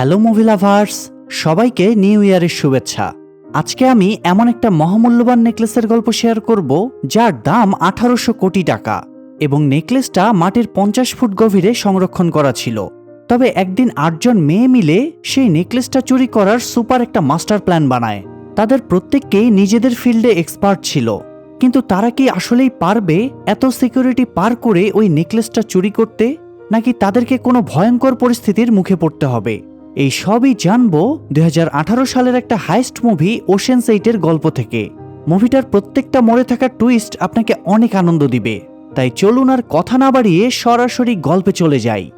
Hello movie lovers, সবাইকে new ইয়ারের শুভেচ্ছা। আজকে আমি এমন একটা মহামূল্যবান নেকলেসের গল্প শেয়ার করব, যার দাম আঠারোশো কোটি টাকা এবং নেকলেসটা মাটির পঞ্চাশ ফুট গভীরে সংরক্ষণ করা ছিল। তবে একদিন আটজন মেয়ে মিলে সেই নেকলেসটা চুরি করার সুপার একটা মাস্টার প্ল্যান বানায়। তাদের প্রত্যেককেই নিজেদের ফিল্ডে এক্সপার্ট ছিল। কিন্তু তারা কি আসলেই পারবে এত সিকিউরিটি পার করে ওই নেকলেসটা চুরি করতে? নাকি তাদেরকে কোনো ভয়ঙ্কর পরিস্থিতির মুখে পড়তে হবে? এই সবই জানব আঠারো সালের একটা হাইস্ট মুভি ওশেন্স এইটের গল্প থেকে। মুভিটার প্রত্যেকটা মরে থাকা টুইস্ট আপনাকে অনেক আনন্দ দিবে। তাই চলুন আর কথা না বাড়িয়ে সরাসরি গল্পে চলে যাই।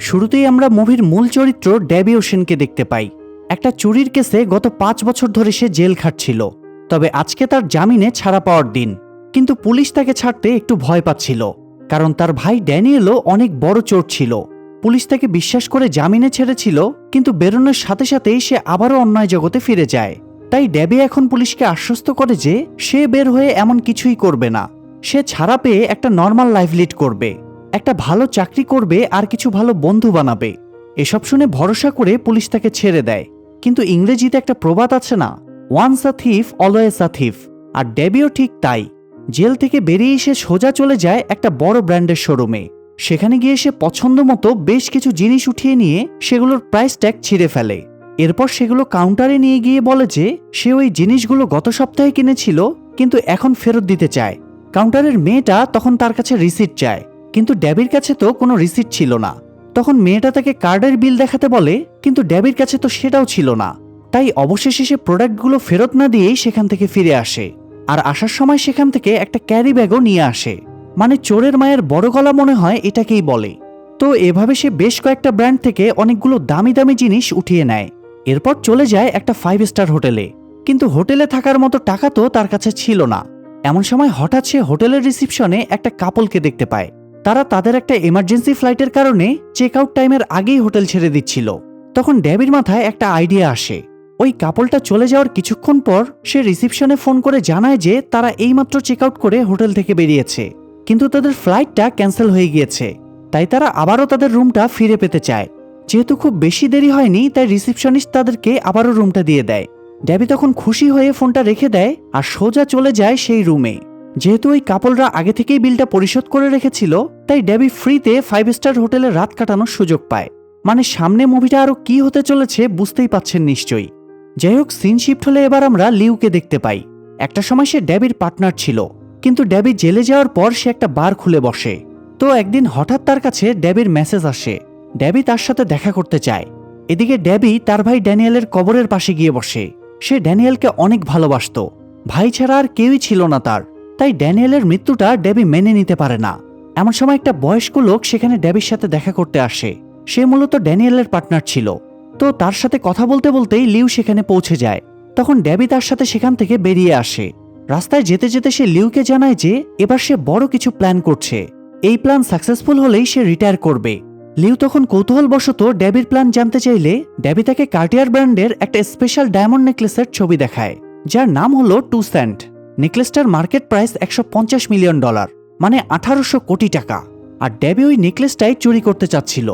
শুরুতেই আমরা মুভির মূল চরিত্র ড্যাবি ওশেনকে দেখতে পাই। একটা চুরির কেসে গত পাঁচ বছর ধরে সে জেল খাটছিল। তবে আজকে তার জামিনে ছাড়া পাওয়ার দিন। কিন্তু পুলিশ তাকে ছাড়তে একটু ভয় পাচ্ছিল। কারণ তার ভাই ড্যানিয়েলও অনেক বড় চোর ছিল। পুলিশ তাকে বিশ্বাস করে জামিনে ছেড়েছিল, কিন্তু বেরোনোর সাথে সাথেই সে আবারও অন্যায় জগতে ফিরে যায়। তাই ড্যাবি এখন পুলিশকে আশ্বস্ত করে যে, সে বের হয়ে এমন কিছুই করবে না। সে ছাড়া পেয়ে একটা নর্মাল লাইফ লিড করবে। একটা ভালো চাকরি করবে আর কিছু ভালো বন্ধু বানাবে। এসব শুনে ভরসা করে পুলিশ তাকে ছেড়ে দেয়। কিন্তু ইংরেজিতে একটা প্রবাদ আছে না once a thief always a thief আর ডেবিও ঠিক তাই। জেল থেকে বেরিয়ে এসে সোজা চলে যায় একটা বড় ব্র্যান্ডের শোরুমে। সেখানে গিয়ে সে পছন্দ মতো বেশ কিছু জিনিস উঠিয়ে নিয়ে সেগুলোর প্রাইস ট্যাগ ছিঁড়ে ফেলে। এরপর সেগুলো কাউন্টারে নিয়ে গিয়ে বলে যে, সে ওই জিনিসগুলো গত সপ্তাহে কিনেছিল, কিন্তু এখন ফেরত দিতে চায়। কাউন্টারের মেয়েটা তখন তার কাছে রিসিট চায়, কিন্তু ড্যাবির কাছে তো কোনো রিসিট ছিল না। তখন মেয়েটা তাকে কার্ডের বিল দেখাতে বলে, কিন্তু ড্যাবির কাছে তো সেটাও ছিল না। তাই অবশেষে সে প্রোডাক্টগুলো ফেরত না দিয়েই সেখান থেকে ফিরে আসে। আর আসার সময় সেখান থেকে একটা ক্যারি ব্যাগও নিয়ে আসে। মানে চোরের মায়ের বড় গলা মনে হয় এটাকেই বলে। তো এভাবে সে বেশ কয়েকটা ব্র্যান্ড থেকে অনেকগুলো দামি দামি জিনিস উঠিয়ে নেয়। এরপর চলে যায় একটা ফাইভ স্টার হোটেলে। কিন্তু হোটেলে থাকার মতো টাকা তো তার কাছে ছিল না। এমন সময় হঠাৎ সে হোটেলের রিসিপশনে একটা কাপলকে দেখতে পায়। তারা তাদের একটা এমার্জেন্সি ফ্লাইটের কারণে চেক আউট টাইমের আগেই হোটেল ছেড়ে দিচ্ছিল। তখন ড্যাবির মাথায় একটা আইডিয়া আসে। ওই কাপলটা চলে যাওয়ার কিছুক্ষণ পর সে রিসিপশনে ফোন করে জানায় যে তারা এইমাত্র চেক আউট করে হোটেল থেকে বেরিয়েছে। কিন্তু তাদের ফ্লাইটটা ক্যান্সেল হয়ে গিয়েছে। তাই তারা আবারও তাদের রুমটা ফিরে পেতে চায়। যেহেতু খুব বেশি দেরি হয়নি, তাই রিসিপশনিস্ট তাদেরকে আবারও রুমটা দিয়ে দেয়। ড্যাবি তখন খুশি হয়ে ফোনটা রেখে দেয় আর সোজা চলে যায় সেই রুমে যেহেতু ওই কাপলরা আগে থেকেই বিলটা পরিশোধ করে রেখেছিল, তাই ড্যাবি ফ্রিতে ফাইভ স্টার হোটেলে রাত কাটানোর সুযোগ পায়। মানে সামনে মুভিটা আরও কি হতে চলেছে বুঝতেই পাচ্ছেন নিশ্চয়ই। যাই হোক সিন শিফট হলে এবার আমরা লিউকে দেখতে পাই। একটা সময় সে ড্যাবির পার্টনার ছিল। কিন্তু ড্যাবি জেলে যাওয়ার পর সে একটা বার খুলে বসে। তো একদিন হঠাৎ তার কাছে ড্যাবির মেসেজ আসে। ড্যাবি তার সাথে দেখা করতে চায়। এদিকে ড্যাবি তার ভাই ড্যানিয়েলের কবরের পাশে গিয়ে বসে। সে ড্যানিয়েলকে অনেক ভালোবাসত। ভাই ছাড়া আর কেউই ছিল না তার। তাই ড্যানিয়েলের মৃত্যুটা ড্যাবি মেনে নিতে পারে না। এমন সময় একটা বয়স্ক লোক সেখানে ড্যাবির সাথে দেখা করতে আসে। সে মূলত ড্যানিয়েলের পার্টনার ছিল। তো তার সাথে কথা বলতে বলতেই লিউ সেখানে পৌঁছে যায়। তখন ড্যাবি তার সাথে সেখান থেকে বেরিয়ে আসে। রাস্তায় যেতে যেতে সে লিউকে জানায় যে এবার সে বড় কিছু প্ল্যান করছে। এই প্ল্যান সাকসেসফুল হলেই সে রিটায়ার করবে। লিউ তখন কৌতূহলবশত ড্যাবির প্ল্যান জানতে চাইলে ড্যাবি তাকে কার্টিয়ার ব্র্যান্ডের একটা স্পেশাল ডায়মন্ড নেকলেসের ছবি দেখায়, যার নাম হলো টু স্যান্ট নেকলেসটার মার্কেট প্রাইস একশো পঞ্চাশ মিলিয়ন ডলার মানে আঠারোশো কোটি টাকা। আর ড্যাবি ওই নেকলেসটাই চুরি করতে চাচ্ছিল।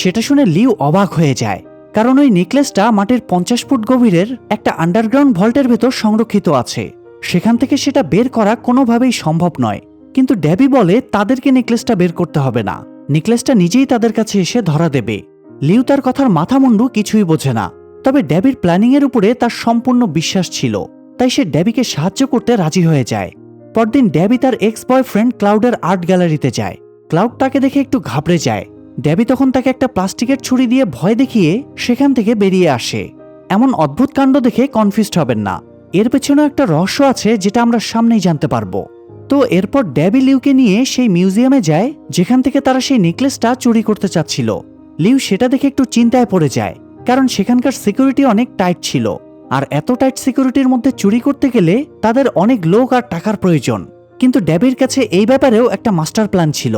সেটা শুনে লিউ অবাক হয়ে যায়, কারণ ওই নেকলেসটা মাটির পঞ্চাশ ফুট গভীরের একটা আন্ডারগ্রাউন্ড ভল্টের ভেতর সংরক্ষিত আছে। সেখান থেকে সেটা বের করা কোনোভাবেই সম্ভব নয়। কিন্তু ড্যাবি বলে, তাদেরকে নেকলেসটা বের করতে হবে না। নেকলেসটা নিজেই তাদের কাছে এসে ধরা দেবে। লিউ তার কথার মাথামুন্ডু কিছুই বোঝে না। তবে ড্যাবির প্ল্যানিংয়ের উপরে তার সম্পূর্ণ বিশ্বাস ছিল। তাই সে ড্যাবিকে সাহায্য করতে রাজি হয়ে যায়। পরদিন ড্যাবি তার এক্স বয়ফ্রেন্ড ক্লাউডের আর্ট গ্যালারিতে যায়। ক্লাউড তাকে দেখে একটু ঘাবড়ে যায়। ড্যাবি তখন তাকে একটা প্লাস্টিকের ছুরি দিয়ে ভয় দেখিয়ে সেখান থেকে বেরিয়ে আসে। এমন অদ্ভুত কাণ্ড দেখে কনফিউজড হবেন না। এর পেছনেও একটা রহস্য আছে যেটা আমরা সামনেই জানতে পারব। তো এরপর ড্যাবি লিউকে নিয়ে সেই মিউজিয়ামে যায়, যেখান থেকে তারা সেই নেকলেসটা চুরি করতে চাচ্ছিল। লিউ সেটা দেখে একটু চিন্তায় পড়ে যায়, কারণ সেখানকার সিকিউরিটি অনেক টাইট ছিল। আর এত টাইট সিকিউরিটির মধ্যে চুরি করতে গেলে তাদের অনেক লোক আর টাকার প্রয়োজন। কিন্তু ড্যাবির কাছে এই ব্যাপারেও একটা মাস্টার প্ল্যান ছিল,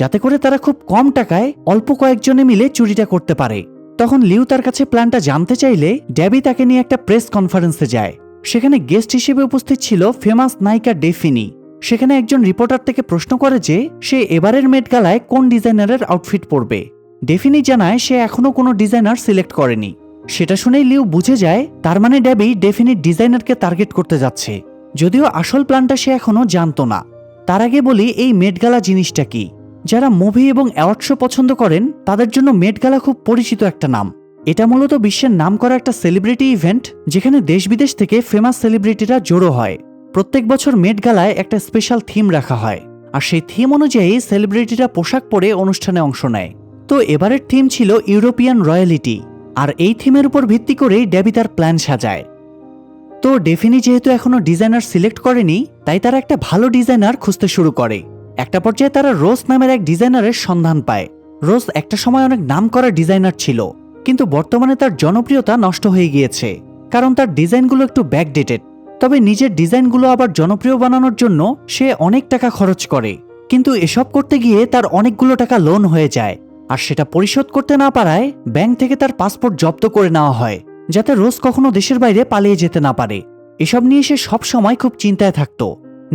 যাতে করে তারা খুব কম টাকায় অল্প কয়েকজনে মিলে চুরিটা করতে পারে। তখন লিউ তার কাছে প্ল্যানটা জানতে চাইলে ড্যাবি তাকে নিয়ে একটা প্রেস কনফারেন্সে যায়। সেখানে গেস্ট হিসেবে উপস্থিত ছিল ফেমাস নায়িকা ডেফিনি। সেখানে একজন রিপোর্টার থেকে প্রশ্ন করে যে, সে এবারের মেট গালায় কোন ডিজাইনারের আউটফিট পরবে? ডেফিনি জানায় সে এখনও কোনো ডিজাইনার সিলেক্ট করেনি। সেটা শুনেই লিউ বুঝে যায়, তার মানে ড্যাবি ডেফিনিট ডিজাইনারকে টার্গেট করতে যাচ্ছে। যদিও আসল প্ল্যানটা সে এখনও জানতো না। তার আগে বলি এই মেটগালা জিনিসটা কি? যারা মুভি এবং অ্যাওয়ার্ড শো পছন্দ করেন, তাদের জন্য মেটগালা খুব পরিচিত একটা নাম। এটা মূলত বিশ্বের নাম করা একটা সেলিব্রিটি ইভেন্ট যেখানে দেশ বিদেশ থেকে ফেমাস সেলিব্রিটিরা জড়ো হয়। প্রত্যেক বছর মেট গালায় একটা স্পেশাল থিম রাখা হয়। আর সেই থিম অনুযায়ী সেলিব্রিটিরা পোশাক পরে অনুষ্ঠানে অংশ নেয়। তো এবারের থিম ছিল ইউরোপিয়ান রয়্যালিটি আর এই থিমের উপর ভিত্তি করেই ড্যাবি তার প্ল্যান সাজায়। তো ডেফিনি যেহেতু এখনও ডিজাইনার সিলেক্ট করেনি, তাই তারা একটা ভালো ডিজাইনার খুঁজতে শুরু করে। একটা পর্যায়ে তারা রোজ নামের এক ডিজাইনারের সন্ধান পায়। রোজ একটা সময় অনেক নাম করা ডিজাইনার ছিল। কিন্তু বর্তমানে তার জনপ্রিয়তা নষ্ট হয়ে গিয়েছে, কারণ তার ডিজাইনগুলো একটু ব্যাকডেটেড তবে নিজের ডিজাইনগুলো আবার জনপ্রিয় বানানোর জন্য সে অনেক টাকা খরচ করে। কিন্তু এসব করতে গিয়ে তার অনেকগুলো টাকা লোন হয়ে যায়, আর সেটা পরিশোধ করতে না পারায় ব্যাংক থেকে তার পাসপোর্ট জব্দ করে নেওয়া হয়, যাতে রোজ কখনো দেশের বাইরে পালিয়ে যেতে না পারে। এসব নিয়ে সে সব সময় খুব চিন্তায় থাকত।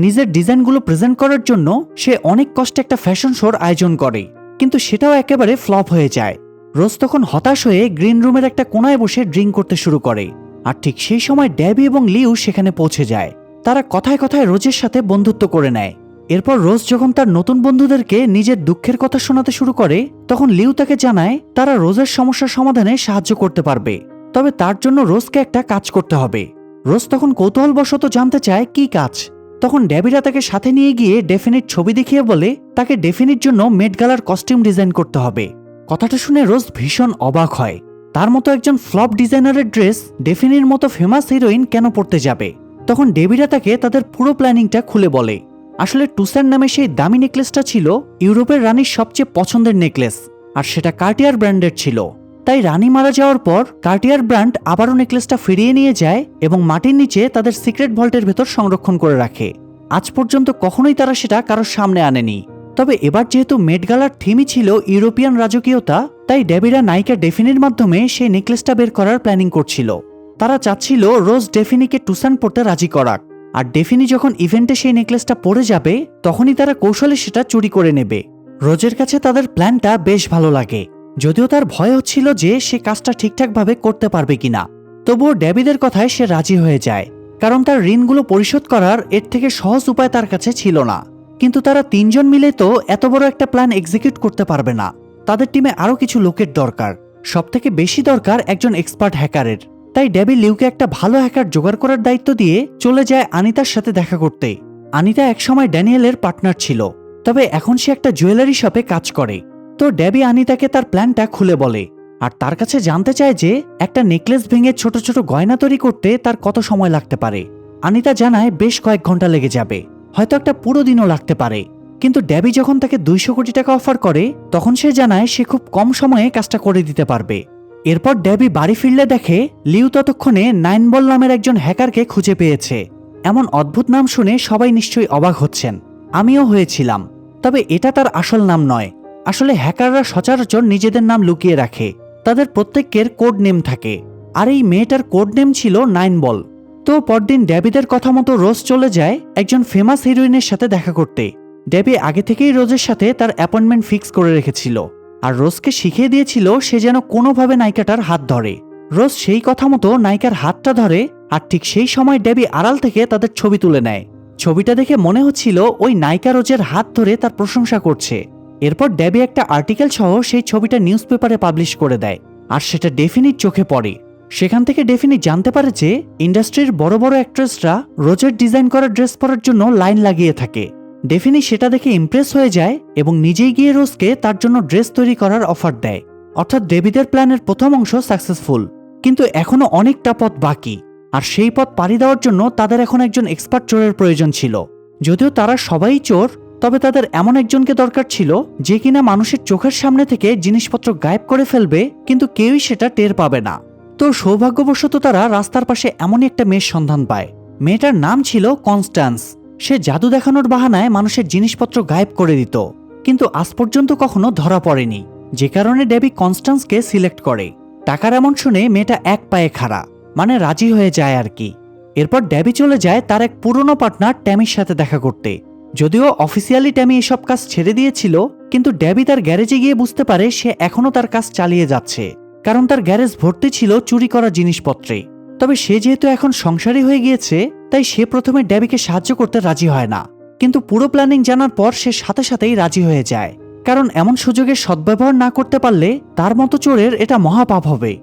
নিজের ডিজাইনগুলো প্রেজেন্ট করার জন্য সে অনেক কষ্টে একটা ফ্যাশন শোর আয়োজন করে, কিন্তু সেটাও একেবারে ফ্লপ হয়ে যায়। রোজ তখন হতাশ হয়ে গ্রিন রুমের একটা কোনায় বসে ড্রিঙ্ক করতে শুরু করে। আর ঠিক সেই সময় ড্যাবি এবং লিউ সেখানে পৌঁছে যায়। তারা কথায় কথায় রোজের সাথে বন্ধুত্ব করে নেয়। এরপর রোজ যখন তার নতুন বন্ধুদেরকে নিজের দুঃখের কথা শোনাতে শুরু করে, তখন লিউ তাকে জানায়, তারা রোজের সমস্যার সমাধানে সাহায্য করতে পারবে। তবে তার জন্য রোজকে একটা কাজ করতে হবে। রোজ তখন কৌতূহলবশত জানতে চায়, কি কাজ? তখন ড্যাবিরা তাকে সাথে নিয়ে গিয়ে ডেফিনিট ছবি দেখিয়ে বলে, তাকে ডেফিনিট জন্য মেট গালার কস্টিউম ডিজাইন করতে হবে। কথাটা শুনে রোজ ভীষণ অবাক হয়। তার মতো একজন ফ্লপ ডিজাইনারের ড্রেস ডেফিনির মতো ফেমাস হিরোইন কেন পড়তে যাবে? তখন ডেবিরা তাকে তাদের পুরো প্ল্যানিংটা খুলে বলে। আসলে টুসার নামে সেই দামি নেকলেসটা ছিল ইউরোপের রানীর সবচেয়ে পছন্দের নেকলেস, আর সেটা কার্টিয়ার ব্র্যান্ডের ছিল। তাই রানী মারা যাওয়ার পর কার্টিয়ার ব্র্যান্ড আবারও নেকলেসটা ফিরিয়ে নিয়ে যায় এবং মাটির নিচে তাদের সিক্রেট ভল্টের ভেতর সংরক্ষণ করে রাখে। আজ পর্যন্ত কখনোই তারা সেটা কারোর সামনে আনেনি। তবে এবার যেহেতু মেটগালার থিমই ছিল ইউরোপিয়ান রাজকীয়তা, তাই ডেবিরা নায়িকা ডেফিনির মাধ্যমে সেই নেকলেসটা বের করার প্ল্যানিং করছিল। তারা চাচ্ছিল রোজ ডেফিনিকে টুসান পড়তে রাজি করাক। আর ডেফিনি যখন ইভেন্টে সেই নেকলেসটা পড়ে যাবে, তখনই তারা কৌশলে সেটা চুরি করে নেবে। রোজের কাছে তাদের প্ল্যানটা বেশ ভালো লাগে। যদিও তার ভয় হচ্ছিল যে সে কাজটা ঠিকঠাকভাবে করতে পারবে কিনা। তবুও ড্যাবিদের কথায় সে রাজি হয়ে যায়। কারণ তার ঋণগুলো পরিশোধ করার এর থেকে সহজ উপায় তার কাছে ছিল না। কিন্তু তারা তিনজন মিলে তো এত বড় একটা প্ল্যান এক্সিকিউট করতে পারবে না। তাদের টিমে আরও কিছু লোকের দরকার। সবথেকে বেশি দরকার একজন এক্সপার্ট হ্যাকারের তাই ড্যাবি লিউকে একটা ভালো হ্যাকার জোগাড় করার দায়িত্ব দিয়ে চলে যায় আনিতার সাথে দেখা করতে। আনিতা একসময় ড্যানিয়েলের পার্টনার ছিল। তবে এখন সে একটা জুয়েলারি শপে কাজ করে। তো ড্যাবি আনিতাকে তার প্ল্যানটা খুলে বলে। আর তার কাছে জানতে চায় যে একটা নেকলেস ভেঙে ছোট ছোট গয়না তৈরি করতে তার কত সময় লাগতে পারে। আনিতা জানায়, বেশ কয়েক ঘণ্টা লেগে যাবে। হয়তো একটা পুরো দিনও লাগতে পারে। কিন্তু ড্যাবি যখন তাকে দুইশো কোটি টাকা অফার করে, তখন সে জানায় সে খুব কম সময়ে কাজটা করে দিতে পারবে। এরপর ড্যাবি বাড়ি ফিরলে দেখে লিউ ততক্ষণে নাইনবল নামের একজন হ্যাকারকে খুঁজে পেয়েছে। এমন অদ্ভুত নাম শুনে সবাই নিশ্চয়ই অবাক হচ্ছেন। আমিও হয়েছিলাম। তবে এটা তার আসল নাম নয়। আসলে হ্যাকাররা সচরাচর নিজেদের নাম লুকিয়ে রাখে। তাদের প্রত্যেকের কোড নেম থাকে। আর এই মেয়েটার কোড নেম ছিল নাইন বল তো পরদিন ড্যাবিদের কথা মতো রোজ চলে যায় একজন ফেমাস হিরোইনের সাথে দেখা করতে। ড্যাবি আগে থেকেই রোজের সাথে তার অ্যাপয়েন্টমেন্ট ফিক্স করে রেখেছিল। আর রোজকে শিখিয়ে দিয়েছিল সে যেন কোনোভাবে নায়িকাটার হাত ধরে। রোজ সেই কথা মতো নায়িকার হাতটা ধরে আর ঠিক সেই সময় ড্যাবি আড়াল থেকে তাদের ছবি তুলে নেয়। ছবিটা দেখে মনে হচ্ছিল ওই নায়িকা রোজের হাত ধরে তার প্রশংসা করছে। এরপর ড্যাবি একটা আর্টিকেল সহ সেই ছবিটা নিউজ পেপারে পাবলিশ করে দেয়। আর সেটা ডেফিনিট চোখে পড়ে। সেখান থেকে ডেফিনি জানতে পারে যে ইন্ডাস্ট্রির বড় বড় অ্যাক্ট্রেসরা রোজের ডিজাইন করা ড্রেস পরার জন্য লাইন লাগিয়ে থাকে। ডেফিনি সেটা দেখে ইমপ্রেস হয়ে যায় এবং নিজেই গিয়ে রোজকে তার জন্য ড্রেস তৈরি করার অফার দেয়। অর্থাৎ ডেভিদের প্ল্যানের প্রথম অংশ সাকসেসফুল। কিন্তু এখনও অনেকটা পথ বাকি। আর সেই পথ পাড়ি দেওয়ার জন্য তাদের এখন একজন এক্সপার্ট চোরের প্রয়োজন ছিল। যদিও তারা সবাই চোর, তবে তাদের এমন একজনকে দরকার ছিল যে কিনা মানুষের চোখের সামনে থেকে জিনিসপত্র গায়েব করে ফেলবে, কিন্তু কেউই সেটা টের পাবে না। তো সৌভাগ্যবশত তারা রাস্তার পাশে এমনই একটা মেয়ের সন্ধান পায়। মেয়েটার নাম ছিল কনস্ট্যান্স। সে জাদু দেখানোর বাহানায় মানুষের জিনিসপত্র গায়েব করে দিত। কিন্তু আজ পর্যন্ত কখনো ধরা পড়েনি। যে কারণে ডেবি কনস্ট্যান্সকে সিলেক্ট করে। টাকার এমন শুনে মেয়েটা এক পায়ে খাড়া মানে রাজি হয়ে যায় আর কি। এরপর ড্যাবি চলে যায় তার এক পুরনো পার্টনার ট্যামির সাথে দেখা করতে। যদিও অফিসিয়ালি ট্যামি এসব কাজ ছেড়ে দিয়েছিল, কিন্তু ড্যাবি তার গ্যারেজে গিয়ে বুঝতে পারে সে এখনও তার কাজ চালিয়ে যাচ্ছে। কারণ তার গ্যারেজ ভর্তি ছিল চুরি করা জিনিসপত্রে। তবে সে যেহেতু এখন সংসারী হয়ে গিয়েছে, তাই সে প্রথমে ড্যাবিকে সাহায্য করতে রাজি হয় না। কিন্তু পুরো প্ল্যানিং জানার পর সে সাথে সাথেই রাজি হয়ে যায়। কারণ এমন সুযোগের সদ্ব্যবহার না করতে পারলে তার মতো চোরের এটা মহাপাপ হবে।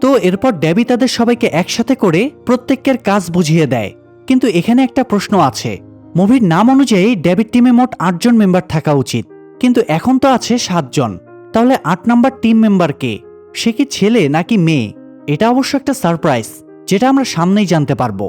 তো এরপর ড্যাবি তাদের সবাইকে একসাথে করে প্রত্যেকের কাজ বুঝিয়ে দেয়। কিন্তু এখানে একটা প্রশ্ন আছে। মুভির নাম অনুযায়ী ড্যাবির টিমে মোট আটজন মেম্বার থাকা উচিত। কিন্তু এখন তো আছে সাতজন। তাহলে আট নাম্বার টিম মেম্বার কে? সে কি ছেলে নাকি মেয়ে? এটা অবশ্য একটা সারপ্রাইজ, যেটা আমরা সামনেই জানতে পারব।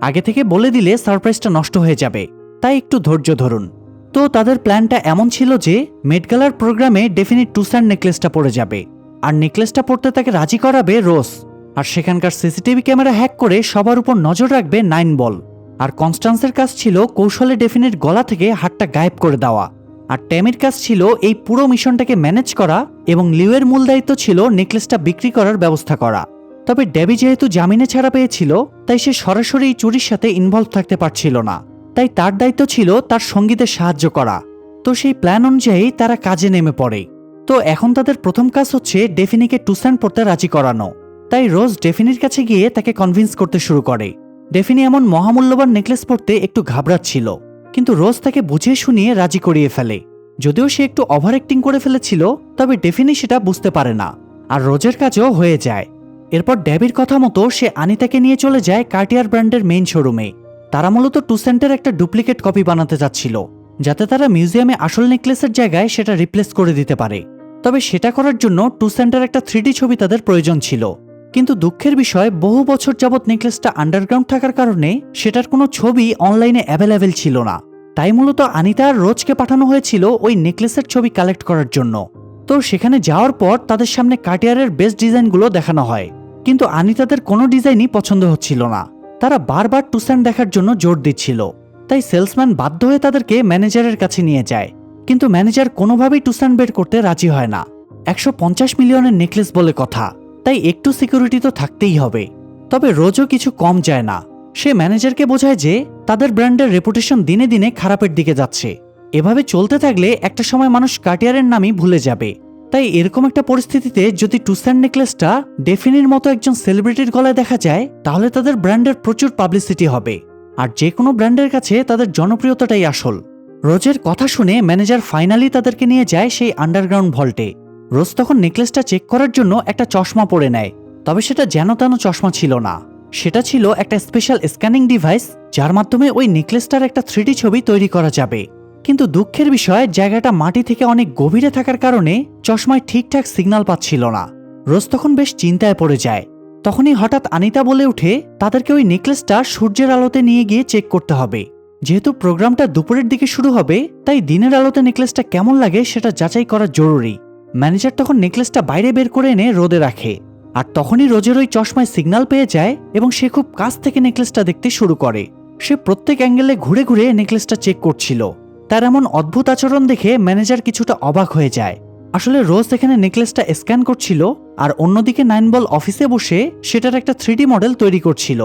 আগে থেকে বলে দিলে সারপ্রাইজটা নষ্ট হয়ে যাবে, তাই একটু ধৈর্য ধরুন। তো তাদের প্ল্যানটা এমন ছিল যে মেডগালার প্রোগ্রামে ডেফিনিট টুসার নেকলেসটা পড়ে যাবে। আর নেকলেসটা পড়তে তাকে রাজি করাবে রোজ। আর সেখানকার সিসিটিভি ক্যামেরা হ্যাক করে সবার উপর নজর রাখবে নাইন বল। আর কনস্টান্সের কাজ ছিল কৌশলে ডেফিনিট গলা থেকে হাতটা গায়েব করে দেওয়া। আর ট্যামির কাজ ছিল এই পুরো মিশনটাকে ম্যানেজ করা এবং লিওয়ের মূল দায়িত্ব ছিল নেকলেসটা বিক্রি করার ব্যবস্থা করা। তবে ড্যাবি যেহেতু জামিনে ছাড়া পেয়েছিল, তাই সে সরাসরি এই চুরির সাথে ইনভলভ থাকতে পারছিল না। তাই তার দায়িত্ব ছিল তার সঙ্গীদের সাহায্য করা। তো সেই প্ল্যান অনুযায়ী তারা কাজে নেমে পড়ে। তো এখন তাদের প্রথম কাজ হচ্ছে ডেফিনিকে টুসান পড়তে রাজি করানো। তাই রোজ ডেফিনির কাছে গিয়ে তাকে কনভিন্স করতে শুরু করে। ডেফিনি এমন মহামূল্যবান নেকলেস পড়তে একটু ঘাবড়াচ্ছিল। কিন্তু রোজ তাকে বুঝিয়ে শুনিয়ে রাজি করিয়ে ফেলে। যদিও সে একটু ওভার অ্যাক্টিং করে ফেলেছিল, তবে ডেফিনি সেটা বুঝতে পারে না। আর রোজের কাজও হয়ে যায়। এরপর ড্যাবির কথা মতো সে আনিতাকে নিয়ে চলে যায় কার্টিয়ার ব্র্যান্ডের মেইন শোরুমে তারা মূলত টুসেন্টের একটা ডুপ্লিকেট কপি বানাতে চাচ্ছিল যাতে তারা মিউজিয়ামে আসল নেকলেসের জায়গায় সেটা রিপ্লেস করে দিতে পারে। তবে সেটা করার জন্য টু টুসেন্টের একটা থ্রিডি ছবি তাদের প্রয়োজন ছিল। কিন্তু দুঃখের বিষয়, বহু বছর যাবৎ নেকলেসটা আন্ডারগ্রাউন্ড থাকার কারণে সেটার কোনো ছবি অনলাইনে অ্যাভেলেবেল ছিল না। তাই মূলত আনিতা আর রোজকে পাঠানো হয়েছিল ওই নেকলেসের ছবি কালেক্ট করার জন্য। তো সেখানে যাওয়ার পর তাদের সামনে কাটিয়ারের বেস্ট ডিজাইনগুলো দেখানো হয়। কিন্তু আনিতাদের কোনো ডিজাইনই পছন্দ হচ্ছিল না। তারা বারবার টুসান দেখার জন্য জোর দিচ্ছিল। তাই সেলসম্যান বাধ্য হয়ে তাদেরকে ম্যানেজারের কাছে নিয়ে যায়। কিন্তু ম্যানেজার কোনোভাবেই টুসান বের করতে রাজি হয় না। একশো পঞ্চাশ মিলিয়নের নেকলেস বলে কথা। তাই একটু সিকিউরিটি তো থাকতেই হবে। তবে রোজও কিছু কম যায় না। সে ম্যানেজারকে বোঝায় যে, তাদের ব্র্যান্ডের রেপুটেশন দিনে দিনে খারাপের দিকে যাচ্ছে। এভাবে চলতে থাকলে একটা সময় মানুষ কাটিয়ারের নামই ভুলে যাবে। তাই এরকম একটা পরিস্থিতিতে যদি টুসান নেকলেসটা ডেফিনির মতো একজন সেলিব্রিটির গলায় দেখা যায়, তাহলে তাদের ব্র্যান্ডের প্রচুর পাবলিসিটি হবে। আর যে কোনো ব্র্যান্ডের কাছে তাদের জনপ্রিয়তাটাই আসল। রোজের কথা শুনে ম্যানেজার ফাইনালি তাদেরকে নিয়ে যায় সেই আন্ডারগ্রাউন্ড ভল্টে রোজ তখন নেকলেসটা চেক করার জন্য একটা চশমা পরে নেয়, তবে সেটা যেন তেন চশমা ছিল না। সেটা ছিল একটা স্পেশাল স্ক্যানিং ডিভাইস যার মাধ্যমে ওই নেকলেসটার একটা থ্রিডি ছবি তৈরি করা যাবে। কিন্তু দুঃখের বিষয়, জায়গাটা মাটি থেকে অনেক গভীরে থাকার কারণে চশমায় ঠিকঠাক সিগন্যাল পাচ্ছিল না। রোজ তখন বেশ চিন্তায় পড়ে যায়। তখনই হঠাৎ আনিতা বলে উঠে তাদেরকে ওই নেকলেসটা সূর্যের আলোতে নিয়ে গিয়ে চেক করতে হবে। যেহেতু প্রোগ্রামটা দুপুরের দিকে শুরু হবে, তাই দিনের আলোতে নেকলেসটা কেমন লাগে সেটা যাচাই করা জরুরি। ম্যানেজার তখন নেকলেসটা বাইরে বের করে এনে রোদে রাখে। আর তখনই রোজের ওই চশমায় সিগন্যাল পেয়ে যায় এবং সে খুব কাছ থেকে নেকলেসটা দেখতে শুরু করে। সে প্রত্যেক অ্যাঙ্গেলে ঘুরে ঘুরে নেকলেসটা চেক করছিল। তার এমন অদ্ভুত আচরণ দেখে ম্যানেজার কিছুটা অবাক হয়ে যায়। আসলে রোজ এখানে নেকলেসটা স্ক্যান করছিল আর অন্যদিকে নাইন বল অফিসে বসে সেটার একটা থ্রিডি মডেল তৈরি করছিল।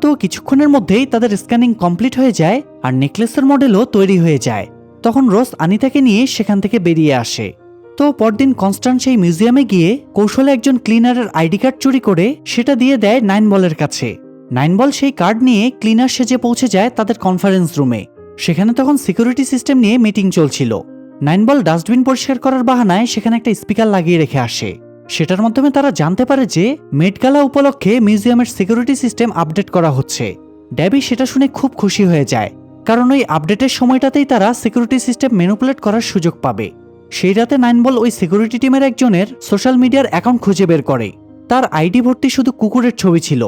তো কিছুক্ষণের মধ্যেই তাদের স্ক্যানিং কমপ্লিট হয়ে যায় আর নেকলেসের মডেলও তৈরি হয়ে যায়। তখন রোজ আনিতাকে নিয়ে সেখান থেকে বেরিয়ে আসে। তো পরদিন কনস্ট্যান্ট সেই মিউজিয়ামে গিয়ে কৌশলে একজন ক্লিনারের আইডি কার্ড চুরি করে সেটা দিয়ে দেয় নাইন বলের কাছে। নাইন বল সেই কার্ড নিয়ে ক্লিনার সেজে পৌঁছে যায় তাদের কনফারেন্স রুমে সেখানে তখন সিকিউরিটি সিস্টেম নিয়ে মিটিং চলছিল। নাইন বল ডাস্টবিন পরিষ্কার করার বাহানায় সেখানে একটা স্পিকার লাগিয়ে রেখে আসে। সেটার মাধ্যমে তারা জানতে পারে যে মেটগালা উপলক্ষে মিউজিয়ামের সিকিউরিটি সিস্টেম আপডেট করা হচ্ছে। ড্যাবি সেটা শুনে খুব খুশি হয়ে যায়। কারণ ওই আপডেটের সময়টাতেই তারা সিকিউরিটি সিস্টেম ম্যানুপুলেট করার সুযোগ পাবে। সেই রাতে নাইনবল ওই সিকিউরিটি টিমের একজনের সোশ্যাল মিডিয়ার অ্যাকাউন্ট খুঁজে বের করে। তার আইডি ভর্তি শুধু কুকুরের ছবি ছিল।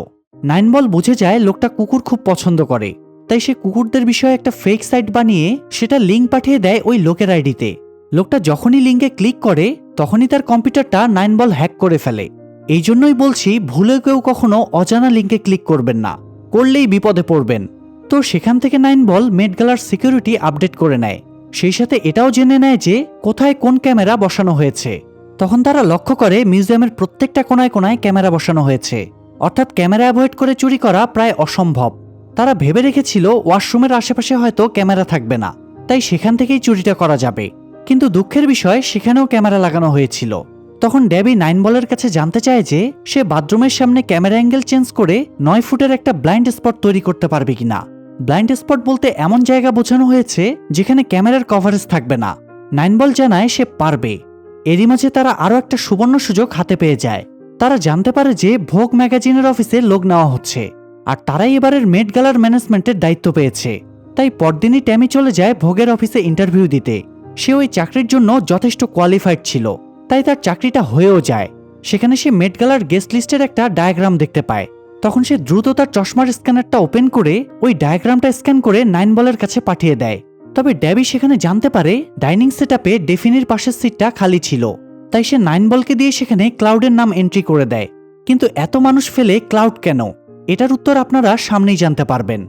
নাইনবল বুঝে যায় লোকটা কুকুর খুব পছন্দ করে। তাই সে কুকুরদের বিষয়ে একটা ফেক সাইট বানিয়ে সেটা লিঙ্ক পাঠিয়ে দেয় ওই লোকের আইডিতে লোকটা যখনই লিঙ্কে ক্লিক করে, তখনই তার কম্পিউটারটা নাইনবল হ্যাক করে ফেলে। এই জন্যই বলছি, ভুলে কেউ কখনো অজানা লিঙ্কে ক্লিক করবেন না। করলেই বিপদে পড়বেন। তো সেখান থেকে নাইনবল মেডগালার সিকিউরিটি আপডেট করে নেয়। সেই সাথে এটাও জেনে নেয় যে কোথায় কোন ক্যামেরা বসানো হয়েছে। তখন তারা লক্ষ্য করে মিউজিয়ামের প্রত্যেকটা কোনায় কোনায় ক্যামেরা বসানো হয়েছে। অর্থাৎ ক্যামেরা অ্যাভয়েড করে চুরি করা প্রায় অসম্ভব। তারা ভেবে রেখেছিল ওয়াশরুমের আশেপাশে হয়তো ক্যামেরা থাকবে না। তাই সেখান থেকেই চুরিটা করা যাবে। কিন্তু দুঃখের বিষয়, সেখানেও ক্যামেরা লাগানো হয়েছিল। তখন ড্যাবি নাইন বলের কাছে জানতে চায় যে সে বাথরুমের সামনে ক্যামেরা অ্যাঙ্গেল চেঞ্জ করে নয় ফুটের একটা ব্লাইন্ড স্পট তৈরি করতে পারবে কিনা। ব্লাইন্ড স্পট বলতে এমন জায়গা বোঝানো হয়েছে যেখানে ক্যামেরার কভারেজ থাকবে না। নাইন বল জানায় সে পারবে। এরই মাঝে তারা আরও একটা সুবর্ণ সুযোগ হাতে পেয়ে যায়। তারা জানতে পারে যে ভোগ ম্যাগাজিনের অফিসে লোক নেওয়া হচ্ছে। আর তারাই এবারের মেট গালার ম্যানেজমেন্টের দায়িত্ব পেয়েছে। তাই পরদিনই ট্যামি চলে যায় ভোগের অফিসে ইন্টারভিউ দিতে। সে ওই চাকরির জন্য যথেষ্ট কোয়ালিফাইড ছিল। তাই তার চাকরিটা হয়েও যায়। সেখানে সে মেট গালার গেস্ট লিস্টের একটা ডায়াগ্রাম দেখতে পায়। তখন সে দ্রুত তার চশমার স্ক্যানারটা ওপেন করে ওই ডায়াগ্রামটা স্ক্যান করে নাইন বলের কাছে পাঠিয়ে দেয়। তবে ড্যাবি সেখানে জানতে পারে, ডাইনিং সেট আপে ডেফিনির পাশের সিটটা খালি ছিল। তাই সে নাইন বলকে দিয়ে সেখানে ক্লাউডের নাম এন্ট্রি করে দেয়। কিন্তু এত মানুষ ফেলে ক্লাউড কেন? এটার উত্তর আপনারা সামনেই জানতে পারবেন।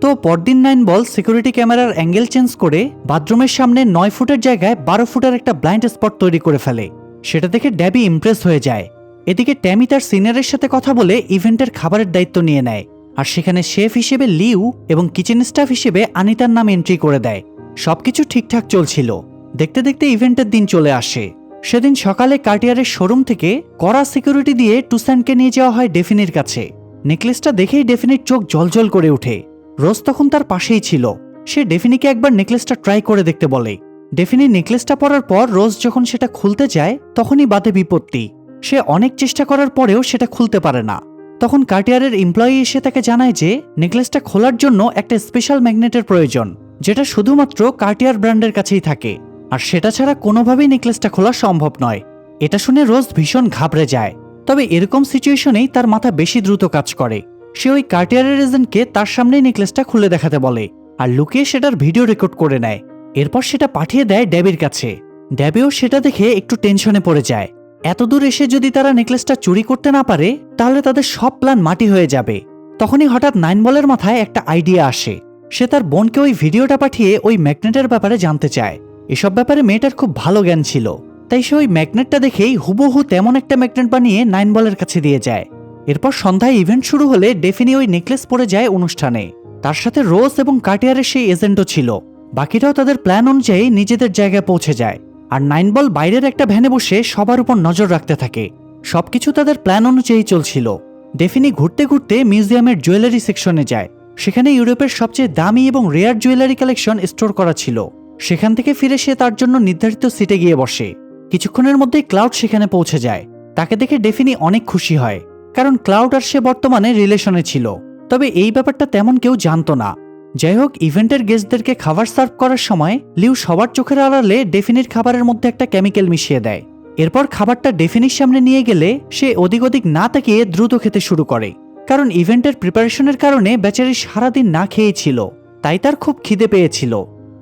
তো পরদিন নাইন বল সিকিউরিটি ক্যামেরার অ্যাঙ্গেল চেঞ্জ করে বাথরুমের সামনে নয় ফুটের জায়গায় বারো ফুটের একটা ব্লাইন্ড স্পট তৈরি করে ফেলে। সেটা দেখে ড্যাবি ইমপ্রেস হয়ে যায়। এদিকে ট্যামি তার সিনিয়রের সাথে কথা বলে ইভেন্টের খাবারের দায়িত্ব নিয়ে নেয়, আর সেখানে শেফ হিসেবে লিউ এবং কিচেন স্টাফ হিসেবে আনিতার নাম এন্ট্রি করে দেয়। সবকিছু ঠিকঠাক চলছিল। দেখতে দেখতে ইভেন্টের দিন চলে আসে। সেদিন সকালে কার্টিয়ারের শোরুম থেকে কড়া সিকিউরিটি দিয়ে টুসানকে নিয়ে যাওয়া হয় ডেফিনির কাছে। নেকলেসটা দেখেই ডেফিনির চোখ জলজল করে ওঠে। রোজ তখন তার পাশেই ছিল। সে ডেফিনিকে একবার নেকলেসটা ট্রাই করে দেখতে বলে। ডেফিনি নেকলেসটা পরার পর রোজ যখন সেটা খুলতে যায় তখনই বাদে বিপত্তি। সে অনেক চেষ্টা করার পরেও সেটা খুলতে পারে না। তখন কার্টিয়ারের এমপ্লয়ি এসে তাকে জানায় যে, নেকলেসটা খোলার জন্য একটা স্পেশাল ম্যাগনেটের প্রয়োজন, যেটা শুধুমাত্র কার্টিয়ার ব্র্যান্ডের কাছেই থাকে। আর সেটা ছাড়া কোনোভাবেই নেকলেসটা খোলা সম্ভব নয়। এটা শুনে রোজ ভীষণ ঘাবড়ে যায়। তবে এরকম সিচুয়েশনেই তার মাথা বেশি দ্রুত কাজ করে। সে ওই কার্টিয়ারের এজেন্টকে তার সামনেই নেকলেসটা খুলে দেখাতে বলে আর লুকিয়ে সেটার ভিডিও রেকর্ড করে নেয়। এরপর সেটা পাঠিয়ে দেয় ড্যাবির কাছে। ড্যাবিও সেটা দেখে একটু টেনশনে পড়ে যায়। এত দূর এসে যদি তারা নেকলেসটা চুরি করতে না পারে, তাহলে তাদের সব প্ল্যান মাটি হয়ে যাবে। তখনই হঠাৎ নাইন বলের মাথায় একটা আইডিয়া আসে। সে তার বোনকে ওই ভিডিওটা পাঠিয়ে ওই ম্যাগনেটের ব্যাপারে জানতে চায়। এসব ব্যাপারে মেয়েটার খুব ভালো জ্ঞান ছিল। তাই সে ওই ম্যাগনেটটা দেখেই হুবহু তেমন একটা ম্যাগনেট বানিয়ে নাইন বলের কাছে দিয়ে যায়। এরপর সন্ধ্যায় ইভেন্ট শুরু হলে ডেফিনি ওই নেকলেস পরে যায় অনুষ্ঠানে। তার সাথে রোজ এবং কাটিয়ারের সেই এজেন্টও ছিল। বাকিরাও তাদের প্ল্যান অনুযায়ী নিজেদের জায়গায় পৌঁছে যায়। আর নাইন বল বাইরের একটা ভ্যানে বসে সবার উপর নজর রাখতে থাকে। সবকিছু তাদের প্ল্যান অনুযায়ী চলছিল। ডেফিনি ঘুরতে ঘুরতে মিউজিয়ামের জুয়েলারি সেকশনে যায়। সেখানে ইউরোপের সবচেয়ে দামি এবং রেয়ার জুয়েলারি কালেকশন স্টোর করা ছিল। সেখান থেকে ফিরে সে তার জন্য নির্ধারিত সিটে গিয়ে বসে। কিছুক্ষণের মধ্যেই ক্লাউড সেখানে পৌঁছে যায়। তাকে দেখে ডেফিনি অনেক খুশি হয়। কারণ ক্লাউড আর সে বর্তমানে রিলেশনে ছিল। তবে এই ব্যাপারটা তেমন কেউ জানতো না। যাই হোক ইভেন্টের গেস্টদেরকে খাবার সার্ভ করার সময় লিউ সবার চোখের আড়ালে ডেফিনির খাবারের মধ্যে একটা কেমিক্যাল মিশিয়ে দেয়। এরপর খাবারটা ডেফিনির সামনে নিয়ে গেলে সে ওদিক ওদিক না তাকিয়ে দ্রুত খেতে শুরু করে। কারণ ইভেন্টের প্রিপারেশনের কারণে বেচারি সারাদিন না খেয়েই ছিল, তাই তার খুব খিদে পেয়েছিল।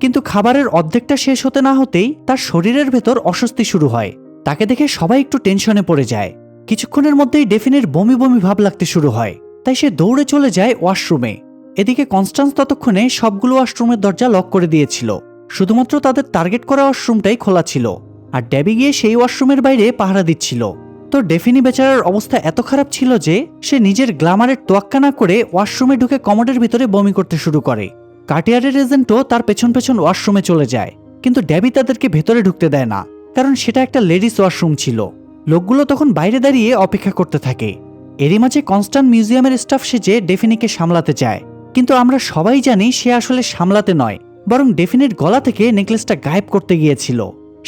কিন্তু খাবারের অর্ধেকটা শেষ হতে না হতেই তার শরীরের ভেতর অস্বস্তি শুরু হয়। তাকে দেখে সবাই একটু টেনশনে পড়ে যায়। কিছুক্ষণের মধ্যেই ডেফিনের বমি বমি ভাব লাগতে শুরু হয়, তাই সে দৌড়ে চলে যায় ওয়াশরুমে। এদিকে কনস্টান্স ততক্ষণে সবগুলো ওয়াশরুমের দরজা লক করে দিয়েছিল। শুধুমাত্র তাদের টার্গেট করা ওয়াশরুমটাই খোলা ছিল, আর ড্যাবি গিয়ে সেই ওয়াশরুমের বাইরে পাহারা দিচ্ছিল। তো ডেফিনি বেচারার অবস্থা এত খারাপ ছিল যে, সে নিজের গ্লামারের তোয়াক্কা না করে ওয়াশরুমে ঢুকে কমোডের ভিতরে বমি করতে শুরু করে। কাটিয়ারের এজেন্টও তার পেছন পেছন ওয়াশরুমে চলে যায়, কিন্তু ড্যাবি তাদেরকে ভেতরে ঢুকতে দেয় না, কারণ সেটা একটা লেডিস ওয়াশরুম ছিল। লোকগুলো তখন বাইরে দাঁড়িয়ে অপেক্ষা করতে থাকে। এরই মাঝে কনস্ট্যান্ট মিউজিয়ামের স্টাফ সেজে ডেফিনিকে সামলাতে চায়। কিন্তু আমরা সবাই জানি সে আসলে সামলাতে নয়, বরং ডেফিনির গলা থেকে নেকলেসটা গায়েব করতে গিয়েছিল।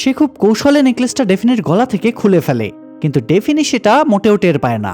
সে খুব কৌশলে নেকলেসটা ডেফিনির গলা থেকে খুলে ফেলে, কিন্তু ডেফিনি সেটা মোটেও টের পায় না।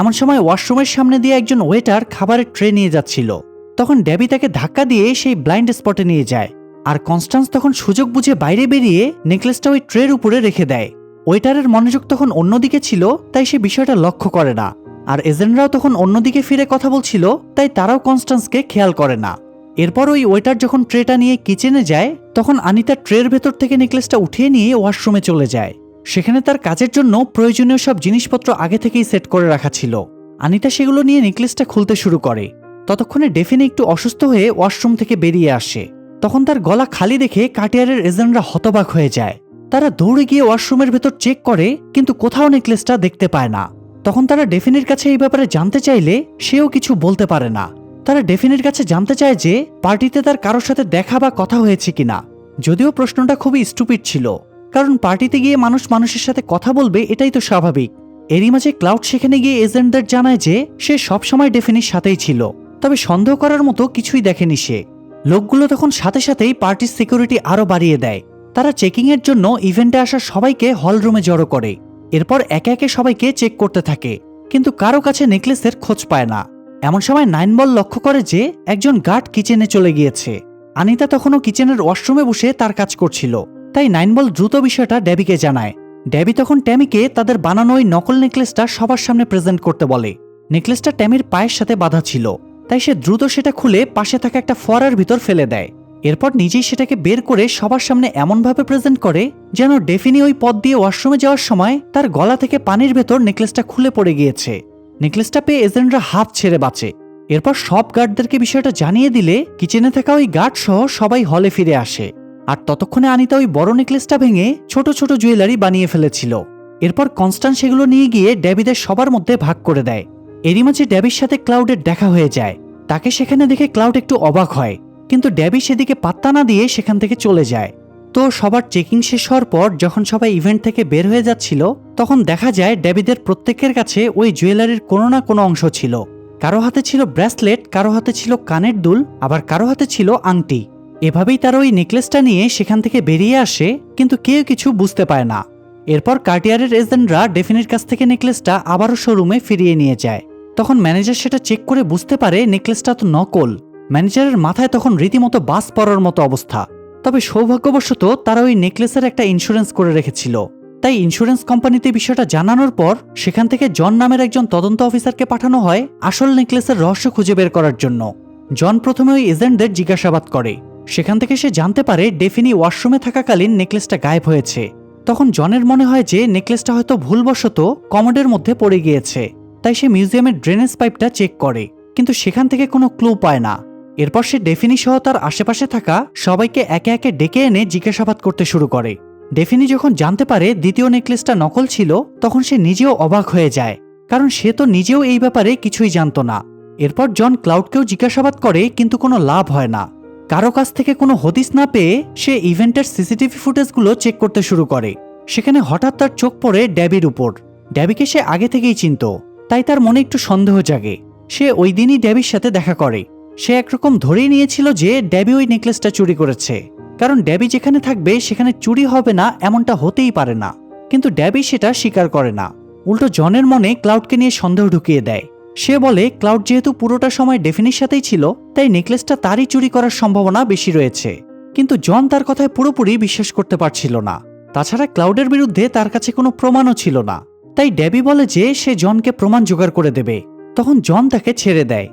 এমন সময় ওয়াশরুমের সামনে দিয়ে একজন ওয়েটার খাবারের ট্রে নিয়ে যাচ্ছিল। তখন ড্যাবি তাকে ধাক্কা দিয়ে সেই ব্লাইন্ড স্পটে নিয়ে যায়, আর কনস্টান্স তখন সুযোগ বুঝে বাইরে বেরিয়ে নেকলেসটা ওই ট্রের উপরে রেখে দেয়। ওয়েটারের মনোযোগ তখন অন্যদিকে ছিল, তাই সে বিষয়টা লক্ষ্য করে না। আর এজেন্টরাও তখন অন্যদিকে ফিরে কথা বলছিল, তাই তারাও কনস্টান্সকে খেয়াল করে না। এরপর ওই ওয়েটার যখন ট্রেটা নিয়ে কিচেনে যায়, তখন আনিতা ট্রের ভেতর থেকে নেকলেসটা উঠিয়ে নিয়ে ওয়াশরুমে চলে যায়। সেখানে তার কাজের জন্য প্রয়োজনীয় সব জিনিসপত্র আগে থেকেই সেট করে রাখা ছিল। আনিতা সেগুলো নিয়ে নেকলেসটা খুলতে শুরু করে। ততক্ষণে ডেফিনে একটু অসুস্থ হয়ে ওয়াশরুম থেকে বেরিয়ে আসে। তখন তার গলা খালি দেখে কাটিয়ারের এজেন্টরা হতবাক হয়ে যায়। তারা দৌড়ে গিয়ে ওয়াশরুমের ভেতর চেক করে, কিন্তু কোথাও নেকলেসটা দেখতে পায় না। তখন তারা ডেফিনের কাছে এই ব্যাপারে জানতে চাইলে সেও কিছু বলতে পারে না। তারা ডেফিনের কাছে জানতে চায় যে পার্টিতে তার কারোর সাথে দেখা বা কথা হয়েছে কিনা। যদিও প্রশ্নটা খুবই স্টুপিড ছিল। কারণ পার্টিতে গিয়ে মানুষ মানুষের সাথে কথা বলবে এটাই তো স্বাভাবিক। এরই মাঝে ক্লাউড সেখানে গিয়ে এজেন্টদের জানায় যে সে সবসময় ডেফিনির সাথেই ছিল। তবে সন্দেহ করার মতো কিছুই দেখেনি সে। লোকগুলো তখন সাথে সাথেই পার্টির সিকিউরিটি আরও বাড়িয়ে দেয়। তারা চেকিংয়ের জন্য ইভেন্টে আসা সবাইকে হল রুমে জড়ো করে। এরপর একে একে সবাইকে চেক করতে থাকে, কিন্তু কারও কাছে নেকলেসের খোঁজ পায় না। এমন সময় নাইন বল লক্ষ্য করে যে একজন গার্ড কিচেনে চলে গিয়েছে। আনিতা তখনও কিচেনের ওয়াশরুমে বসে তার কাজ করছিল। তাই নাইন বল দ্রুত বিষয়টা ড্যাবিকে জানায়। ড্যাবি তখন ট্যামিকে তাদের বানানো ওই নকল নেকলেসটা সবার সামনে প্রেজেন্ট করতে বলে। নেকলেসটা ট্যামির পায়ের সাথে বাঁধা ছিল, তাই সে দ্রুত সেটা খুলে পাশে থাকা একটা ফোয়ারার ভিতর ফেলে দেয়। এরপর নিজেই সেটাকে বের করে সবার সামনে এমনভাবে প্রেজেন্ট করে যেন ডেফিনি ওই পথ দিয়ে ওয়াশরুমে যাওয়ার সময় তার গলা থেকে পানির ভেতর নেকলেসটা খুলে পড়ে গিয়েছে। নেকলেসটা পেয়ে এজেন্টরা হাত ছেড়ে বাঁচে। এরপর সব গার্ডদেরকে বিষয়টা জানিয়ে দিলে কিচেনে থাকা ওই গার্ড সহ সবাই হলে ফিরে আসে। আর ততক্ষণে আনিতা ওই বড় নেকলেসটা ভেঙে ছোট ছোট জুয়েলারি বানিয়ে ফেলেছিল। এরপর কনস্ট্যান্ট সেগুলো নিয়ে গিয়ে ড্যাবিদের সবার মধ্যে ভাগ করে দেয়। এরই মাঝে ড্যাবির সাথে ক্লাউডের দেখা হয়ে যায়। তাকে সেখানে দেখে ক্লাউড একটু অবাক হয়। কিন্তু ড্যাবি সেদিকে পাত্তা না দিয়ে সেখান থেকে চলে যায়। তো সবার চেকিং শেষ হওয়ার পর যখন সবাই ইভেন্ট থেকে বের হয়ে যাচ্ছিল, তখন দেখা যায় ড্যাবিদের প্রত্যেকের কাছে ওই জুয়েলারির কোনো না কোনো অংশ ছিল। কারও হাতে ছিল ব্রেসলেট কারও হাতে ছিল কানের দুল, আবার কারও হাতে ছিল আংটি। এভাবেই তারা ওই নেকলেসটা নিয়ে সেখান থেকে বেরিয়ে আসে, কিন্তু কেউ কিছু বুঝতে পায় না। এরপর কার্টিয়ারের এজেন্টরা ডেফিনের কাছ থেকে নেকলেসটা আবারও শোরুমে ফিরিয়ে নিয়ে যায়। তখন ম্যানেজার সেটা চেক করে বুঝতে পারে নেকলেসটা তো নকল। ম্যানেজারের মাথায় তখন রীতিমতো বাস পড়ার মতো অবস্থা। তবে সৌভাগ্যবশত তারা ওই নেকলেসের একটা ইন্স্যুরেন্স করে রেখেছিল। তাই ইন্স্যুরেন্স কোম্পানিতে বিষয়টা জানানোর পর সেখান থেকে জন নামের একজন তদন্ত অফিসারকে পাঠানো হয় আসল নেকলেসের রহস্য খুঁজে বের করার জন্য। জন প্রথমে ওই এজেন্টদের জিজ্ঞাসাবাদ করে। সেখান থেকে সে জানতে পারে ডেফিনি ওয়াশরুমে থাকাকালীন নেকলেসটা গায়েব হয়েছে। তখন জনের মনে হয় যে নেকলেসটা হয়তো ভুলবশত কমোডের মধ্যে পড়ে গিয়েছে। তাই সে মিউজিয়ামের ড্রেনেজ পাইপটা চেক করে। কিন্তু সেখান থেকে কোনো ক্লু পায় না। এরপর সে ডেফিনি সহ তার আশেপাশে থাকা সবাইকে একে একে ডেকে এনে জিজ্ঞাসাবাদ করতে শুরু করে। ডেফিনি যখন জানতে পারে দ্বিতীয় নেকলেসটা নকল ছিল, তখন সে নিজেও অবাক হয়ে যায়, কারণ সে তো নিজেও এই ব্যাপারে কিছুই জানত না। এরপর জন ক্লাউডকেও জিজ্ঞাসাবাদ করে, কিন্তু কোনো লাভ হয় না। কারও কাছ থেকে কোনো হদিস না পেয়ে সে ইভেন্টের সিসিটিভি ফুটেজগুলো চেক করতে শুরু করে। সেখানে হঠাৎ তার চোখ পড়ে ড্যাবির উপর। ড্যাবিকে সে আগে থেকেই চিনত, তাই তার মনে একটু সন্দেহ জাগে। সে ওই দিনই ড্যাবির সাথে দেখা করে। সে একরকম ধরেই নিয়েছিল যে ড্যাবি ওই নেকলেসটা চুরি করেছে। কারণ ড্যাবি যেখানে থাকবে, সেখানে চুরি হবে না, এমনটা হতেই পারে না। কিন্তু ড্যাবি সেটা স্বীকার করে না। উল্টো জনের মনে ক্লাউডকে নিয়ে সন্দেহ ঢুকিয়ে দেয়। সে বলে, ক্লাউড যেহেতু পুরোটা সময় ডেফিনির সাথেই ছিল, তাই নেকলেসটা তারই চুরি করার সম্ভাবনা বেশি রয়েছে। কিন্তু জন তার কথায় পুরোপুরি বিশ্বাস করতে পারছিল না। তাছাড়া ক্লাউডের বিরুদ্ধে তার কাছে কোনো প্রমাণও ছিল না। তাই ড্যাবি বলে যে, সে জনকে প্রমাণ জোগাড় করে দেবে। তখন জন তাকে ছেড়ে দেয়।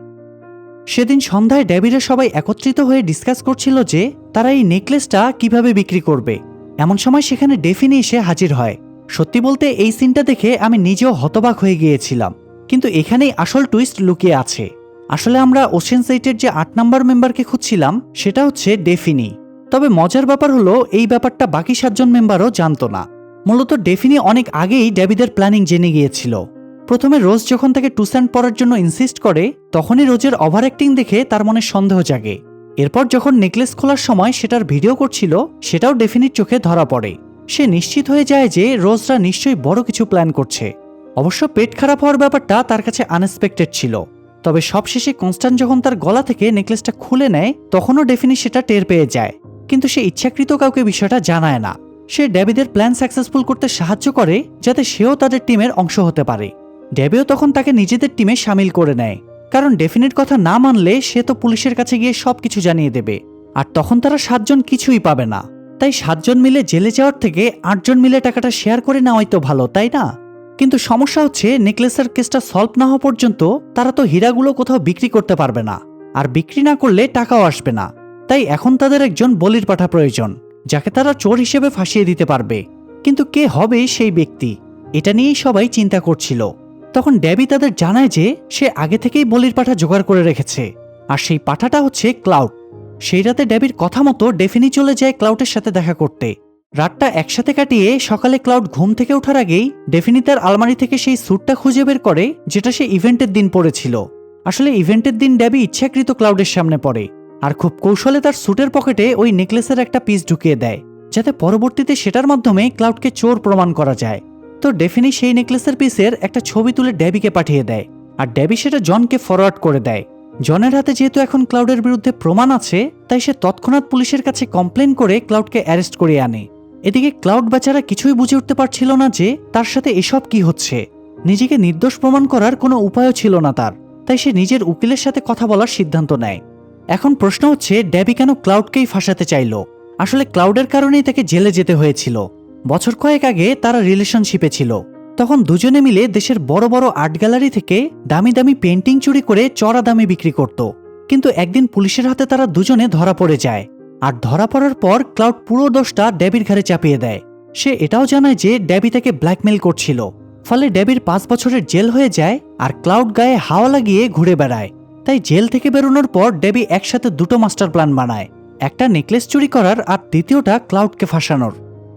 সেদিন সন্ধ্যায় ড্যাবিরা সবাই একত্রিত হয়ে ডিসকাস করছিল যে তারা এই নেকলেসটা কীভাবে বিক্রি করবে। এমন সময় সেখানে ডেফিনি এসে হাজির হয়। সত্যি বলতে এই সিনটা দেখে আমি নিজেও হতবাক হয়ে গিয়েছিলাম। কিন্তু এখানেই আসল টুইস্ট লুকিয়ে আছে। আসলে আমরা ওশেন সাইটের যে আট নম্বর মেম্বারকে খুঁজছিলাম, সেটা হচ্ছে ডেফিনি। তবে মজার ব্যাপার হলো, এই ব্যাপারটা বাকি সাতজন মেম্বারও জানতো না। মূলত ডেফিনি অনেক আগেই ড্যাবিদের প্ল্যানিং জেনে গিয়েছিল। প্রথমে রোজ যখন তাকে টুস্যান্ড পরার জন্য ইনসিস্ট করে, তখনই রোজের ওভার অ্যাক্টিং দেখে তার মনে সন্দেহ জাগে। এরপর যখন নেকলেস খোলার সময় সেটার ভিডিও করছিল, সেটাও ডেফিনির চোখে ধরা পড়ে। সে নিশ্চিত হয়ে যায় যে রোজরা নিশ্চয়ই বড় কিছু প্ল্যান করছে। অবশ্য পেট খারাপ হওয়ার ব্যাপারটা তার কাছে আনএক্সপেক্টেড ছিল। তবে সবশেষে কনস্ট্যান্ট যখন তার গলা থেকে নেকলেসটা খুলে নেয়, তখনও ডেফিনি সেটা টের পেয়ে যায়। কিন্তু সে ইচ্ছাকৃত কাউকে বিষয়টা জানায় না। সে ড্যাবিদের প্ল্যান সাকসেসফুল করতে সাহায্য করে, যাতে সেও তাদের টিমের অংশ হতে পারে। ড্যাবিও তখন তাকে নিজেদের টিমে সামিল করে নেয়। কারণ ডেফিনিট কথা না মানলে সে তো পুলিশের কাছে গিয়ে সবকিছু জানিয়ে দেবে। আর তখন তারা সাতজন কিছুই পাবে না। তাই সাতজন মিলে জেলে যাওয়ার থেকে আটজন মিলে টাকাটা শেয়ার করে নেওয়াই তো ভালো, তাই না? কিন্তু সমস্যা হচ্ছে নেকলেসের কেসটা সলভ না হওয়া পর্যন্ত তারা তো হীরাগুলো কোথাও বিক্রি করতে পারবে না। আর বিক্রি না করলে টাকাও আসবে না। তাই এখন তাদের একজন বলির পাঠা প্রয়োজন, যাকে তারা চোর হিসেবে ফাঁসিয়ে দিতে পারবে। কিন্তু কে হবে সেই ব্যক্তি? এটা নিয়েই সবাই চিন্তা করছিল। তখন ড্যাবি তাদের জানায় যে সে আগে থেকেই বলির পাঠা জোগাড় করে রেখেছে। আর সেই পাঠাটা হচ্ছে ক্লাউড। সেই রাতে ড্যাবির কথা মতো ডেফিনি চলে যায় ক্লাউডের সাথে দেখা করতে। রাতটা একসাথে কাটিয়ে সকালে ক্লাউড ঘুম থেকে ওঠার আগেই ডেফিনি তার আলমারি থেকে সেই স্যুটটা খুঁজে বের করে, যেটা সে ইভেন্টের দিন পড়েছিল। আসলে ইভেন্টের দিন ড্যাবি ইচ্ছাকৃত ক্লাউডের সামনে পড়ে, আর খুব কৌশলে তার স্যুটের পকেটে ওই নেকলেসের একটা পিস ঢুকিয়ে দেয়, যাতে পরবর্তীতে সেটার মাধ্যমে ক্লাউডকে চোর প্রমাণ করা যায়। তো ডেফিনি সেই নেকলেসের পিসের একটা ছবি তুলে ড্যাবিকে পাঠিয়ে দেয়। আর ড্যাবি সেটা জনকে ফরওয়ার্ড করে দেয়। জনের হাতে যেহেতু এখন ক্লাউডের বিরুদ্ধে প্রমাণ আছে, তাই সে তৎক্ষণাৎ পুলিশের কাছে কমপ্লেন করে ক্লাউডকে অ্যারেস্ট করে আনে। এদিকে ক্লাউড বেচারা কিছুই বুঝে উঠতে পারছিল না যে তার সাথে এসব কি হচ্ছে। নিজেকে নির্দোষ প্রমাণ করার কোনো উপায়ও ছিল না তার, তাই সে নিজের উকিলের সাথে কথা বলার সিদ্ধান্ত নেয়। এখন প্রশ্ন হচ্ছে ড্যাবি কেন ক্লাউডকেই ফাঁসাতে চাইল? আসলে ক্লাউডের কারণেই তাকে জেলে যেতে হয়েছিল। বছর কয়েক আগে তারা রিলেশনশিপে ছিল। তখন দুজনে মিলে দেশের বড় বড় আর্ট গ্যালারি থেকে দামি দামি পেন্টিং চুরি করে চড়া দামে বিক্রি করত। কিন্তু একদিন পুলিশের হাতে তারা দুজনে ধরা পড়ে যায়। আর ধরা পড়ার পর ক্লাউড পুরো দোষটা ড্যাবির ঘাড়ে চাপিয়ে দেয়। সে এটাও জানায় যে ড্যাবি তাকে ব্ল্যাকমেল করছিল। ফলে ড্যাবির পাঁচ বছরের জেল হয়ে যায় আর ক্লাউড গায়ে হাওয়া লাগিয়ে ঘুরে বেড়ায়। তাই জেল থেকে বেরোনোর পর ড্যাবি একসাথে দুটো মাস্টার প্ল্যান বানায়। একটা নেকলেস চুরি করার আর দ্বিতীয়টা ক্লাউডকে ফাঁসানোর।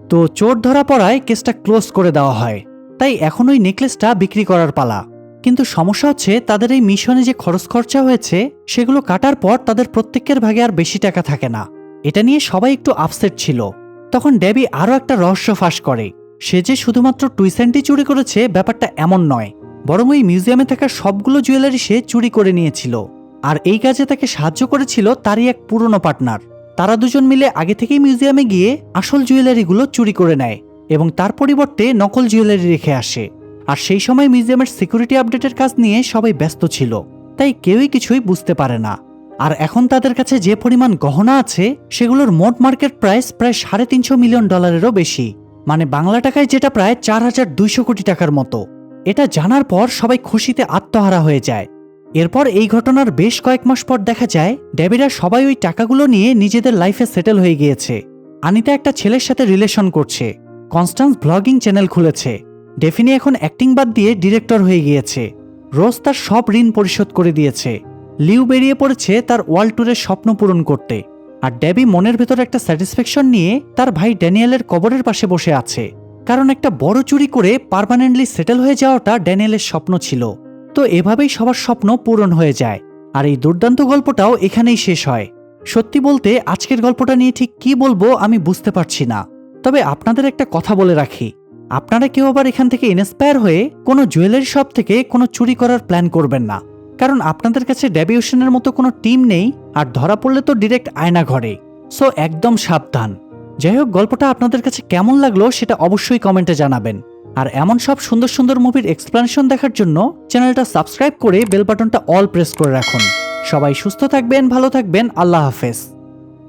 তো চোর ধরা পড়ায় কেসটা ক্লোজ করে দেওয়া হয়। তাই এখন ওই নেকলেসটা বিক্রি করার পালা। কিন্তু সমস্যা হচ্ছে, তাদের এই মিশনে যে খরচ খরচা হয়েছে, সেগুলো কাটার পর তাদের প্রত্যেকের ভাগে আর বেশি টাকা থাকে না। এটা নিয়ে সবাই একটু আপসেট ছিল। তখন ড্যাবি আরও একটা রহস্য ফাঁস করে। সে যে শুধুমাত্র টুইসেন্টি চুরি করেছে, ব্যাপারটা এমন নয়। বরং ওই মিউজিয়ামে থাকা সবগুলো জুয়েলারি সে চুরি করে নিয়েছিল। আর এই কাজে তাকে সাহায্য করেছিল তারই এক পুরনো পার্টনার। তারা দুজন মিলে আগে থেকেই মিউজিয়ামে গিয়ে আসল জুয়েলারিগুলো চুরি করে নেয় এবং তার পরিবর্তে নকল জুয়েলারি রেখে আসে। আর সেই সময় মিউজিয়ামের সিকিউরিটি আপডেটের কাজ নিয়ে সবাই ব্যস্ত ছিল, তাই কেউই কিছুই বুঝতে পারে না। আর এখন তাদের কাছে যে পরিমাণ গহনা আছে, সেগুলোর মোট মার্কেট প্রাইস প্রায় সাড়ে তিনশো মিলিয়ন ডলারেরও বেশি। মানে বাংলা টাকায় যেটা প্রায় চার হাজার দুইশো কোটি টাকার মতো। এটা জানার পর সবাই খুশিতে আত্মহারা হয়ে যায়। এরপর এই ঘটনার বেশ কয়েক মাস পর দেখা যায় ডেবিরা সবাই ওই টাকাগুলো নিয়ে নিজেদের লাইফে সেটেল হয়ে গিয়েছে। আনিতা একটা ছেলের সাথে রিলেশন করছে। কনস্টান্স ব্লগিং চ্যানেল খুলেছে। ডেফিনি এখন অ্যাক্টিং বাদ দিয়ে ডিরেক্টর হয়ে গিয়েছে। রোজ তার সব ঋণ পরিশোধ করে দিয়েছে। লিউ বেরিয়ে পড়েছে তার ওয়ার্ল্ড ট্যুরের স্বপ্ন পূরণ করতে। আর ড্যাবি মনের ভেতর একটা স্যাটিসফ্যাকশন নিয়ে তার ভাই ড্যানিয়েলের কবরের পাশে বসে আছে। কারণ একটা বড় চুরি করে পার্মানেন্টলি সেটেল হয়ে যাওয়াটা ড্যানিয়েলের স্বপ্ন ছিল। তো এভাবেই সবার স্বপ্ন পূরণ হয়ে যায়। আর এই দুর্দান্ত গল্পটাও এখানেই শেষ হয়। সত্যি বলতে, আজকের গল্পটা নিয়ে ঠিক কি বলব আমি বুঝতে পারছি না। তবে আপনাদের একটা কথা বলে রাখি। আপনারা কেউ আবার এখান থেকে ইন্সপায়ার হয়ে কোনো জুয়েলারি শপ থেকে কোনো চুরি করার প্ল্যান করবেন না। কারণ আপনাদের কাছে ডেবিউশনের মতো কোনো টিম নেই, আর ধরা পড়লে তো ডিরেক্ট আয়না ঘরে। সো একদম সাবধান। যাই হোক, গল্পটা আপনাদের কাছে কেমন লাগল সেটা অবশ্যই কমেন্টে জানাবেন। আর এমন সব সুন্দর সুন্দর মুভির এক্সপ্লেনেশন দেখার জন্য চ্যানেলটা সাবস্ক্রাইব করে বেল বাটনটা অল প্রেস করে রাখুন। সবাই সুস্থ থাকবেন, ভালো থাকবেন, আল্লাহ হাফেজ।